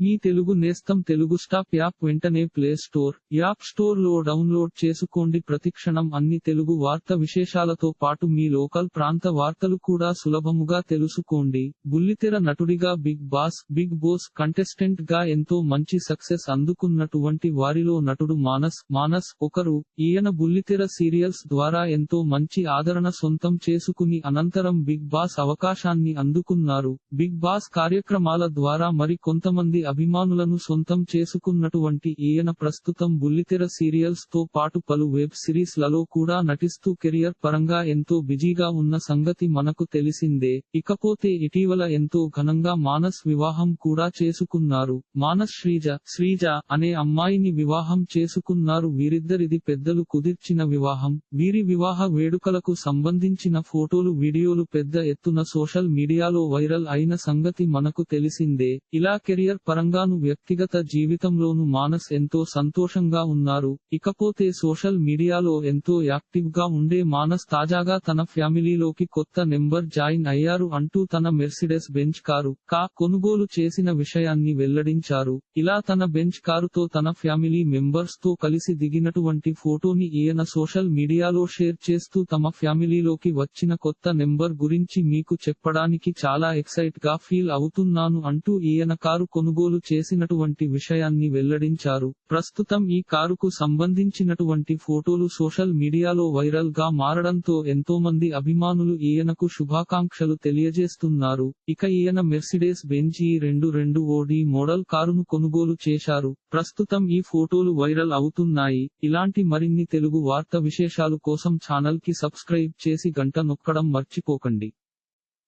మీ తెలుగు నేస్తం Telugu stop app వెంటనే play store app స్టోర్లో డౌన్లోడ్ చేసుకోండి. ప్రతిక్షణం అన్ని తెలుగు వార్త విశేషాలతో పాటు మీ లోకల్ ప్రాంత వార్తలు కూడా సులభముగా తెలుసుకోండి. బుల్లితెర నటుడిగా బిగ్ బాస్ బిగ్ బాస్ కంటెస్టెంట్గా ఎంతో మంచి సక్సెస్ అందుకున్నటువంటి వారిలో నటుడు మానస్ మానస్ ఒకరు. ఈయన బుల్లితెర సీరియల్స్ ద్వారా ఎంతో మంచి ఆదరణ సొంతం చేసుకుని అనంతరం బిగ్ బాస్ అవకాశాన్ని అందుకున్నారు. బిగ్ బాస్ కార్యక్రమాల ద్వారా మరి కొంతమంది అభిమానులను సొంతం చేసుకున్నటువంటి ఈయన ప్రస్తుతం బుల్లితెర సీరియల్స్తో పాటు పలు వెబ్ సిరీస్లలో కూడా నటిస్తూ కెరియర్ పరంగా ఎంతో బిజీగా ఉన్న సంగతి మనకు తెలిసిందే. ఇకపోతే ఇటీవల ఎంతో ఘనంగా మానస్ వివాహం కూడా చేసుకున్నారు. మానస్ శ్రీజ శ్రీజ అనే అమ్మాయిని వివాహం చేసుకున్నారు. వీరిద్దరిది పెద్దలు కుదిర్చిన వివాహం. వీరి వివాహ వేడుకలకు సంబంధించిన ఫోటోలు వీడియోలు పెద్ద ఎత్తున సోషల్ మీడియాలో వైరల్ అయిన సంగతి మనకు తెలిసిందే. ఇలా కెరియర్ పరంగాను వ్యక్తిగత జీవితంలోను మానస్ ఎంతో సంతోషంగా ఉన్నారు. ఇకపోతే సోషల్ మీడియాలో ఎంతో యాక్టివ్గా ఉండే మానస్ తాజాగా తన ఫ్యామిలీలోకి కొత్త నెంబర్ జాయిన్ అయ్యారు అంటూ తన మెర్సిడెస్ బెంచ్ కారు కా కొనుగోలు చేసిన విషయాన్ని వెల్లడించారు. ఇలా తన బెంచ్ కారుతో తన ఫ్యామిలీ మెంబర్స్తో కలిసి దిగినటువంటి ఫోటోని ఈయన సోషల్ మీడియాలో షేర్ చేస్తూ తమ ఫ్యామిలీలోకి వచ్చిన కొత్త నెంబర్ గురించి మీకు చెప్పడానికి చాలా ఎక్సైట్గా ఫీల్ అవుతున్నాను అంటూ ఈయన కారు కొనుగోలు చేసినటువంటి విషయాన్ని వెల్లడించారు. ప్రస్తుతం ఈ కారుకు సంబంధించినటువంటి ఫోటోలు సోషల్ మీడియాలో వైరల్గా మారడంతో ఎంతో మంది అభిమానులు ఈయనకు శుభాకాంక్షలు తెలియజేస్తున్నారు. ఇక ఈయన మెర్సిడెస్ బెంజ్ ఈ రెండు రెండు ఓడి మోడల్ కారును కొనుగోలు చేశారు. ప్రస్తుతం ఈ ఫోటోలు వైరల్ అవుతున్నాయి. ఇలాంటి మరిన్ని తెలుగు వార్త విశేషాలు కోసం ఛానల్కి సబ్స్క్రైబ్ చేసి గంట నొక్కడం మర్చిపోకండి.